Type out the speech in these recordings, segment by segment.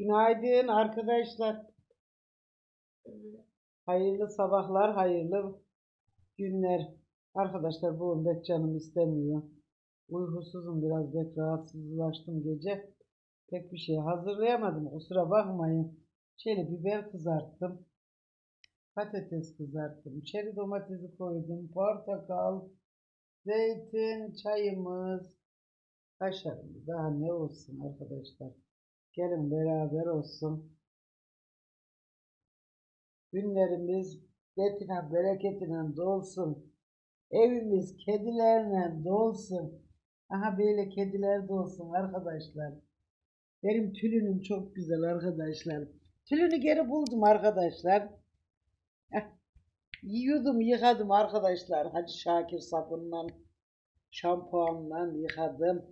Günaydın arkadaşlar. Hayırlı sabahlar, hayırlı günler. Arkadaşlar bugün pek canım istemiyor. Uykusuzum biraz pek rahatsızlaştım gece. Pek bir şey hazırlayamadım kusura bakmayın. Şöyle biber kızarttım. Patates kızarttım. Çeri domatesi koydum. Portakal, zeytin, çayımız, kaşarımız. Daha ne olsun arkadaşlar. Gelin beraber olsun. Günlerimiz betine bereketine dolsun. Evimiz kedilerle dolsun. Aha böyle kediler dolsun arkadaşlar. Benim tülünüm çok güzel arkadaşlar. Tülünü geri buldum arkadaşlar. Yiyordum yıkadım arkadaşlar. Hacı Şakir sabunla şampuanla yıkadım.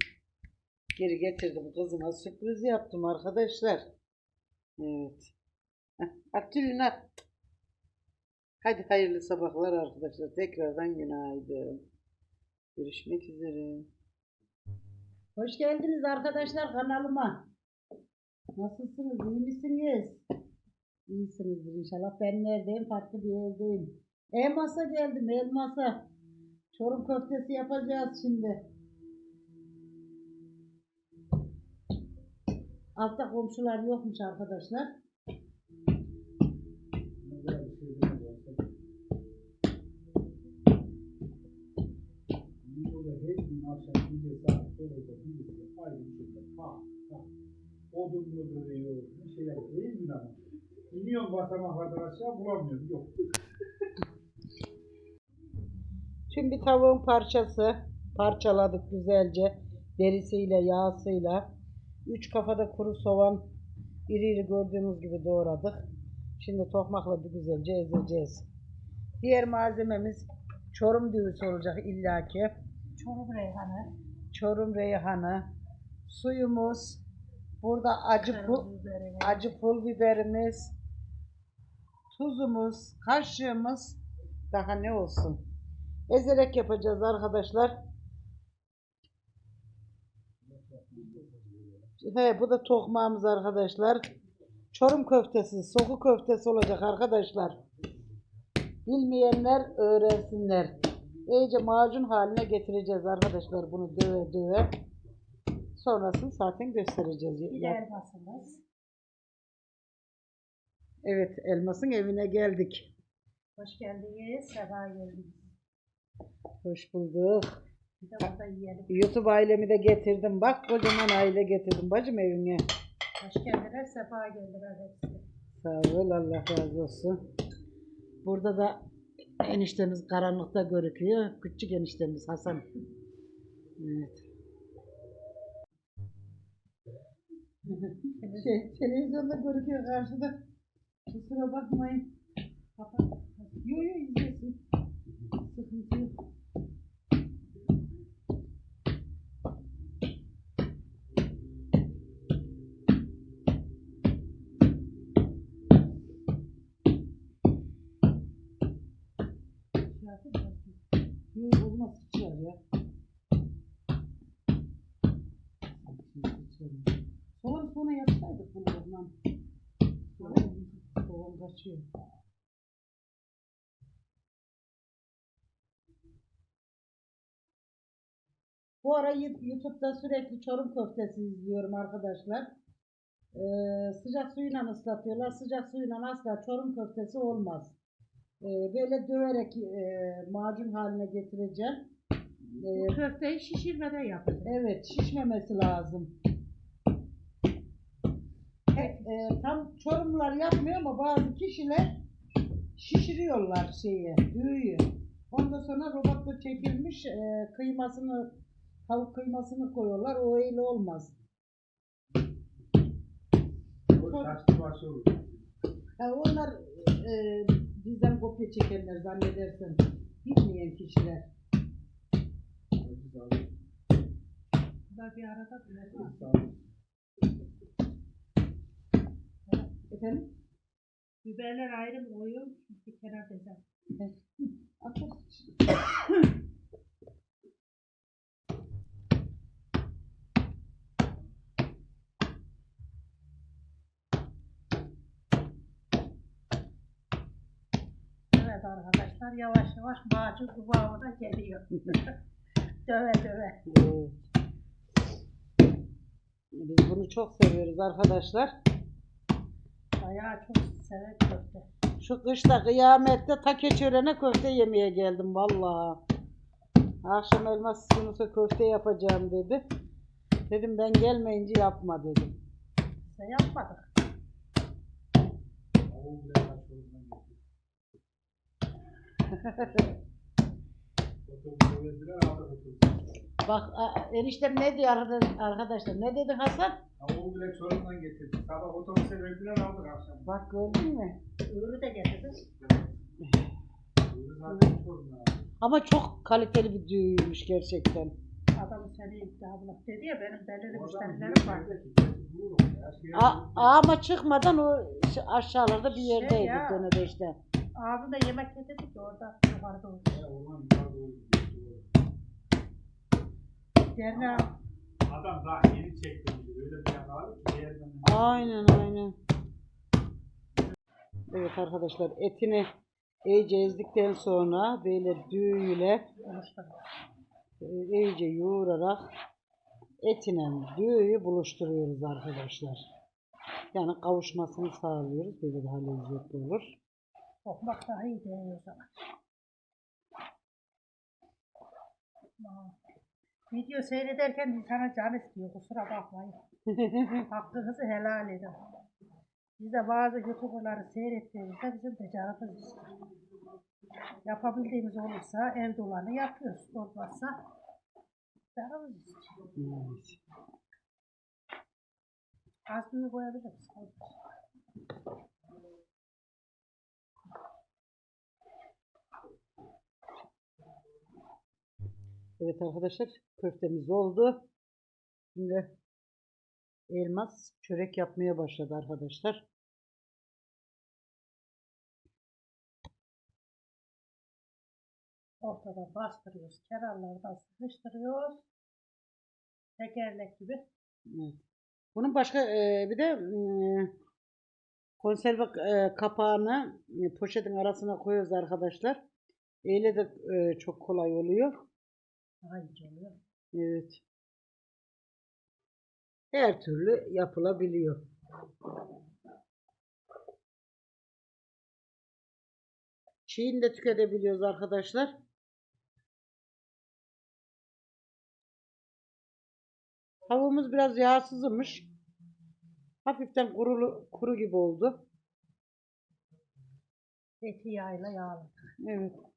Geri getirdim kızıma sürpriz yaptım arkadaşlar. Evet. At. Hadi hayırlı sabahlar arkadaşlar. Tekrardan günaydın. Görüşmek üzere. Hoş geldiniz arkadaşlar kanalıma. Nasılsınız? iyi misiniz? İyisinizdir inşallah. Ben neredeyim? Farklı bir yerdeyim. Elmas'a geldim Elmas'a. Çorum köftesi yapacağız şimdi. Altta komşular yokmuş arkadaşlar. Bir odunlu duruyor bir şeyler her gün ama iniyorum basamaklardan aşağı bulamıyorum yok. Tüm bir tavuğun parçası. Parçaladık güzelce. Derisiyle, yağsıyla. Üç kafada kuru soğan iri iri gördüğünüz gibi doğradık. Şimdi tokmakla bir güzelce ezeceğiz. Diğer malzememiz çorum düğüsü olacak illaki. Çorum reyhanı, Çorum reyhanı, suyumuz, burada acı pul, acı pul biberimiz, tuzumuz, kaşığımız daha ne olsun. Ezerek yapacağız arkadaşlar. He, bu da tokmağımız arkadaşlar. Çorum köftesi, soku köftesi olacak arkadaşlar. Bilmeyenler öğrensinler. İyice macun haline getireceğiz arkadaşlar bunu döve döve. Sonrasını zaten göstereceğiz. elmasımız. Evet, Elmas'ın evine geldik. Hoş geldiniz, sefa geldiniz. Hoş bulduk. Yiyelim. YouTube ailemi de getirdim. Bak kocaman aile getirdim bacım evine. Hoş geldiler, sefa geldiler hepsi. Sağ ol, Allah razı olsun. Burada da eniştemiz karanlıkta görüküyor. Küçük eniştemiz Hasan. Evet. şey, televizyonda görüküyor karşıda. Kusura bakmayın. Kapat. Yo yo izlesin. Sıkıntı yok. Yo olmaz sıçrar ya. Soğan sonra yapsaydık bunu o zaman. Soğan, kaçıyor. Bu ara YouTube'da sürekli Çorum köftesi izliyorum arkadaşlar. Ee, sıcak suyla ıslatıyorlar. Sıcak suyla asla Çorum köftesi olmaz. Ee, böyle döverek e, macun haline getireceğim. Bu köfteyi şişirmeden yapacağız. Evet, şişmemesi lazım. E, e, tam Çorumlular yapmıyor ama bazı kişiler şişiriyorlar şeyi, düğüyü. Ondan sonra robotla çekilmiş e, kıymasını, tavuk kıymasını koyuyorlar. O öyle olmaz. Yani onlar e, bizden kopya çekenler zannedersen. Bilmeyen kişiler. Burada bir arada. Efendim? Biberler ayrı mı koyuyor? Bir kenar bezer. Atar. Evet arkadaşlar yavaş yavaş macun kıvamına geliyor. döve döve. Evet. Biz bunu çok seviyoruz arkadaşlar. Bayağı çok sever köfte. Şu kışta kıyamette ta keçörene köfte yemeye geldim vallahi. Akşam elmas Yunus'a köfte yapacağım dedi. Dedim ben gelmeyince yapma dedim. De yapmadık. Tavuğu bile kaçırından getirdi. Otobüse verdiler aldık otobüse. Bak a- eniştem ne diyor arkadaşlar? Ne dedi Hasan? Tavuğu bile Çorum'dan getirdi. Sabah otobüse verdiler aldık akşam. Bak gördün mü? Öğürü de getirdim. Buyurun zaten Çorum'dan aldık. Ama çok kaliteli bir düğüymüş gerçekten. Adam seni iddialı dedi ya benim belirli müşterilerim var. şey A- ama çıkmadan o ş- aşağılarda bir yerdeydi Şey ya. dönede işte. Ağzında yemek yedirdik ki orada yukarıda oldu. Ya oradan yukarı doğru gidiyor. Yerine Adam daha yeni çekti. Öyle bir ki yerden. Aynen aynen. Evet arkadaşlar etini iyice ezdikten sonra böyle düğüyle e, iyice yoğurarak etine düğüyü buluşturuyoruz arkadaşlar. Yani kavuşmasını sağlıyoruz. Böyle daha lezzetli olur. Kokmak daha iyi değil o zaman. Aa, Video seyrederken insana can istiyor kusura bakmayın. Hakkınızı helal edin. Biz de bazı YouTuber'ları seyrettiğimizde bizim de canımız istiyor. Yapabildiğimiz olursa evde olanı yapıyoruz. Olmazsa canımız istiyor. Az büyük koyabiliriz. Evet arkadaşlar köftemiz oldu. Şimdi elmas çörek yapmaya başladı arkadaşlar. Ortada bastırıyoruz. Kenarlardan sıkıştırıyoruz. Tekerlek gibi. Evet. Bunun başka e, bir de e, konserve e, kapağını e, poşetin arasına koyuyoruz arkadaşlar. Öyle de e, çok kolay oluyor. Daha ince oluyor. Evet. Her türlü yapılabiliyor. Çiğini de tüketebiliyoruz arkadaşlar. Tavuğumuz biraz yağsızmış. Hafiften kurulu, kuru gibi oldu. Eti yağıyla yağlı. Evet.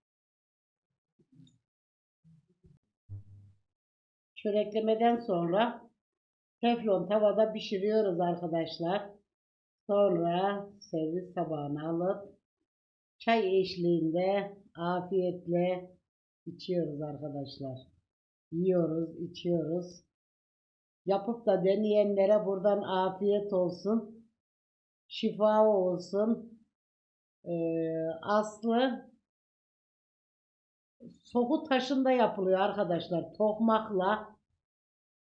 Çöreklemeden sonra teflon tavada pişiriyoruz arkadaşlar. Sonra servis tabağına alıp çay eşliğinde afiyetle içiyoruz arkadaşlar. Yiyoruz, içiyoruz. Yapıp da deneyenlere buradan afiyet olsun. Şifa olsun. Ee, Aslı Soğuk taşında yapılıyor arkadaşlar. Tokmakla,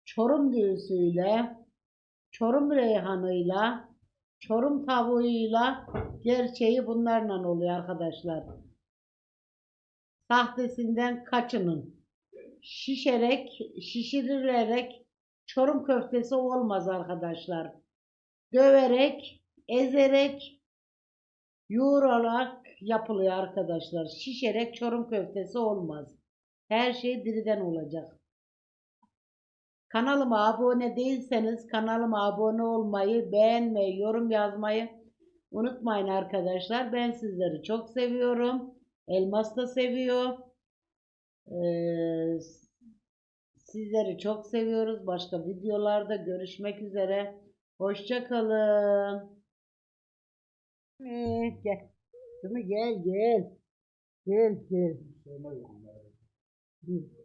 çorum düğüsüyle, çorum reyhanıyla, çorum tavuğuyla gerçeği bunlarla oluyor arkadaşlar. Sahtesinden kaçının. Şişerek, şişirilerek çorum köftesi olmaz arkadaşlar. Döverek, ezerek, yoğurarak yapılıyor arkadaşlar. Şişerek çorum köftesi olmaz. Her şey diriden olacak. Kanalıma abone değilseniz kanalıma abone olmayı, beğenmeyi, yorum yazmayı unutmayın arkadaşlar. Ben sizleri çok seviyorum. Elmas da seviyor. Ee, sizleri çok seviyoruz. Başka videolarda görüşmek üzere. Hoşçakalın. Gel. Gel gel. Gel gel. Dur.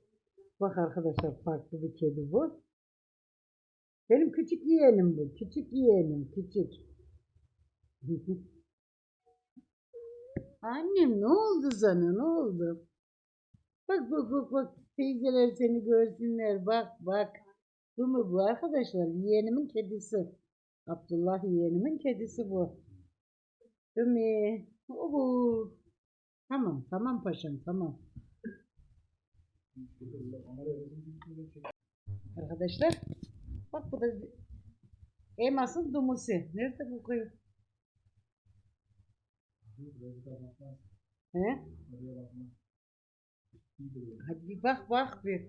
Bak arkadaşlar farklı bir kedi bu. Benim küçük yeğenim bu. Küçük yeğenim. Küçük. Annem ne oldu sana? Ne oldu? Bak bak bak bak. Teyzeler seni görsünler. Bak bak. Bu mu bu arkadaşlar? Yeğenimin kedisi. Abdullah yeğenimin kedisi bu. Değil mi? O bu. Tamam tamam paşam tamam. Arkadaşlar bak bu da Emas'ın dumusi. Nerede bu koyu? He? Hadi bir bak bak bir.